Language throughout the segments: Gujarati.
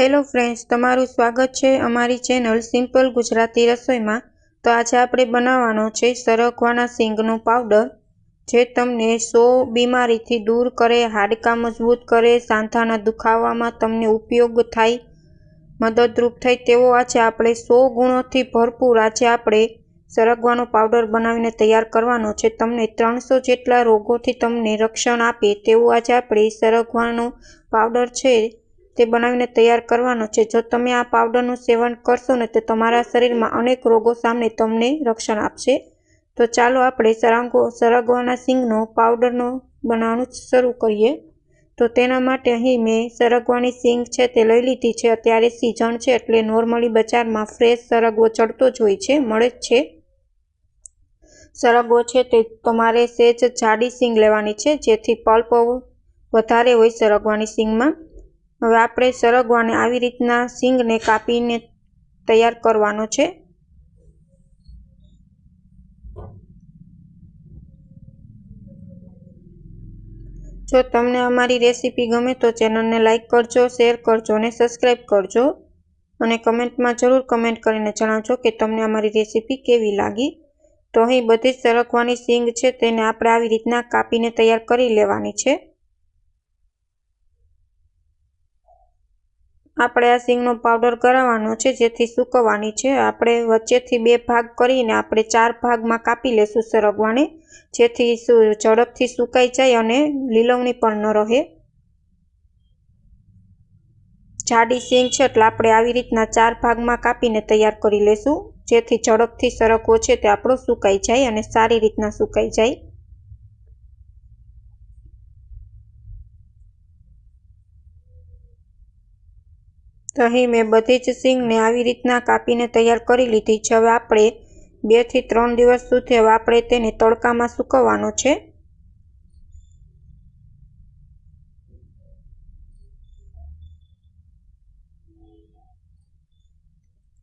હેલો ફ્રેન્ડ્સ તમારું સ્વાગત છે અમારી ચેનલ સિમ્પલ ગુજરાતી રસોઈમાં. તો આજે આપણે બનાવવાનો છે સરગવાના સિંગનો પાવડર જે તમને સો બીમારીથી દૂર કરે, હાડકાં મજબૂત કરે, સાંધાના દુખાવામાં તમને ઉપયોગ થાય, મદદરૂપ થાય તેવો આજે આપણે સો ગુણોથી ભરપૂર આજે આપણે સરગવાનો પાવડર બનાવીને તૈયાર કરવાનો છે. તમને ત્રણસો જેટલા રોગોથી તમને રક્ષણ આપે તેવું આજે આપણે સરગવાનો પાવડર છે. તે બનાવીને તૈયાર કરવાનો છે. જો તમે આ પાવડરનું સેવન કરશો ને તો તમારા શરીરમાં અનેક રોગો સામે તમને રક્ષણ આપશે. તો ચાલો આપણે સરાંગો સરગવાના સિંગનો પાવડરનો બનાવવાનું શરૂ કરીએ. તો તેના માટે અહીં મેં સરગવાની સિંગ છે તે લઈ લીધી છે. અત્યારે સિઝન છે એટલે નોર્મલી બજારમાં ફ્રેશ સરગવો ચડતો જ હોય છે, મળે જ છે. સરગવો છે તે તમારે સેજ જાડી સિંગ લેવાની છે જેથી પલ્પ વધારે હોય સરગવાની સિંગમાં. હવે આપણે સરગવાને આવી રીતના સિંગને કાપીને તૈયાર કરવાનો છે. જો તમને અમારી રેસીપી ગમે તો ચેનલને લાઇક કરજો, શેર કરજો અને સબસ્ક્રાઈબ કરજો. અને કમેન્ટમાં જરૂર કમેન્ટ કરીને જણાવજો કે તમને અમારી રેસીપી કેવી લાગી. તો અહીં બધી જ સરગવાની સિંગ છે, તેને આપણે આવી રીતના કાપીને તૈયાર કરી લેવાની છે. આપણે આ સિંગનો પાવડર કરાવવાનો છે, જેથી સૂકવવાની છે. આપણે વચ્ચેથી બે ભાગ કરીને આપણે ચાર ભાગમાં કાપી લેશું સરગવાને, જેથી ઝડપથી સુકાઈ જાય અને લીલવણી પણ ન રહે. જાડી સિંગ છે એટલે આપણે આવી રીતના ચાર ભાગમાં કાપીને તૈયાર કરી લેશું, જેથી ઝડપથી સરગવો છે તે આપણો સુકાઈ જાય અને સારી રીતના સુકાઈ જાય. તો અહીં મેં બધી જ સિંગને આવી રીતના કાપીને તૈયાર કરી લીધી. છે હવે આપણે બેથી ત્રણ દિવસ સુધી હવે આપણે તેને તડકામાં સૂકવવાનો છે.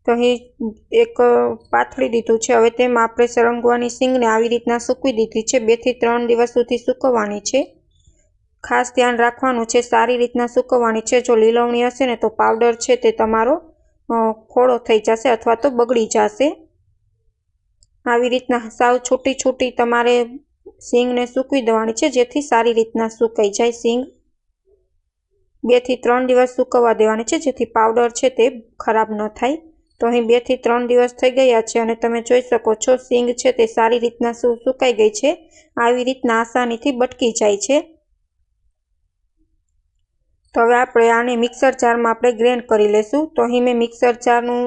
તો અહીં એક પાથળી દીધું છે. હવે તેમાં આપણે સરંગવાની સિંગને આવી રીતના સૂકવી દીધી છે. બેથી ત્રણ દિવસ સુધી સૂકવવાની છે. ખાસ ધ્યાન રાખવાનું છે, સારી રીતના સૂકવવાની છે. જો લીલવણી હશે ને, તો પાવડર છે તે તમારો ખોળો થઈ જશે અથવા તો બગડી જશે. આવી રીતના સાવ છૂટી છૂટી તમારે સિંગને સૂકવી દેવાની છે, જેથી સારી રીતના સુકાઈ જાય સિંગ બેથી ત્રણ દિવસ સૂકવવા દેવાની છે, જેથી પાવડર છે તે ખરાબ ન થાય. તો અહીં બેથી ત્રણ દિવસ થઈ ગયા છે અને તમે જોઈ શકો છો સિંગ છે તે સારી રીતના સુકાઈ ગઈ છે. આવી રીતના આસાનીથી બટકી જાય છે. તો હવે આપણે આને મિક્સર જારમાં આપણે ગ્રેન્ડ કરી લેશું. તો અહીં મેં મિક્સર જારનું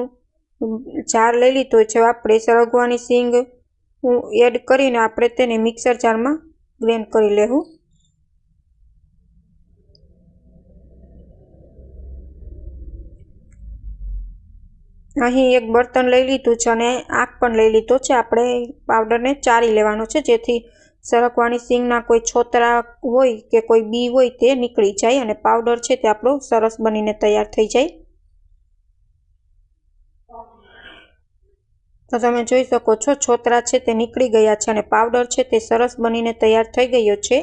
જાર લઈ લીધો છે. આપણે સરગવાની સિંગ એડ કરીને આપણે તેને મિક્સર જારમાં ગ્રેન્ડ કરી લેવું અહીં એક બર્તન લઈ લીધું છે અને આંખ પણ લઈ લીધો છે. આપણે પાવડરને ચારી લેવાનો છે. જેથી સરગવાની સિંગના કોઈ છોતરા હોય કે કોઈ બી હોય તે નીકળી જાય અને પાવડર છે તે આપણો સરસ બનીને તૈયાર થઈ જાય. તો તમે જોઈ શકો છો, છોતરા છે તે નીકળી ગયા છે અને પાવડર છે તે સરસ બનીને તૈયાર થઈ ગયો છે.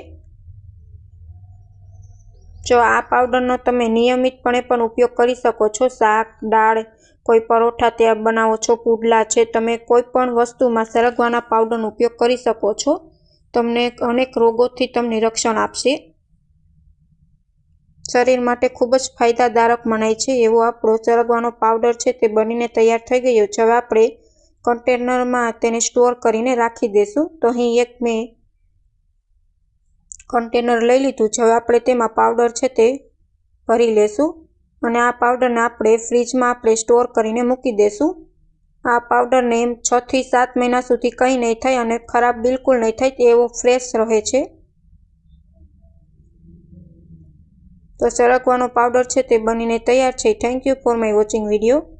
જો આ પાવડરનો તમે નિયમિતપણે પણ ઉપયોગ કરી શકો છો, શાક, દાળ, કોઈ પરોઠા ત્યાં બનાવો છો, પુડલા છે, તમે કોઈ પણ વસ્તુમાં સરગવાના પાવડરનો ઉપયોગ કરી શકો છો. તમને અનેક રોગોથી તમને રક્ષણ આપશે. શરીર માટે ખૂબ જ ફાયદાદારક મનાય છે એવો આપણો પ્રોચરગવાનો પાવડર છે તે બનીને તૈયાર થઈ ગયો છે. હવે આપણે કન્ટેનરમાં તેને સ્ટોર કરીને રાખી દઈશું. તો અહીં એક મેં કન્ટેનર લઈ લીધું છે. હવે આપણે તેમાં પાવડર છે તે ભરી લેશું અને આ પાવડરને આપણે ફ્રીજમાં આપણે સ્ટોર કરીને મૂકી દઈશું. આ પાવડરને એમ છથી સાત મહિના સુધી કંઈ નહીં થાય અને ખરાબ બિલકુલ નહીં થાય એવો ફ્રેશ રહે છે. તો સરગવાનો પાવડર છે તે બનીને તૈયાર છે. Thank you for my watching video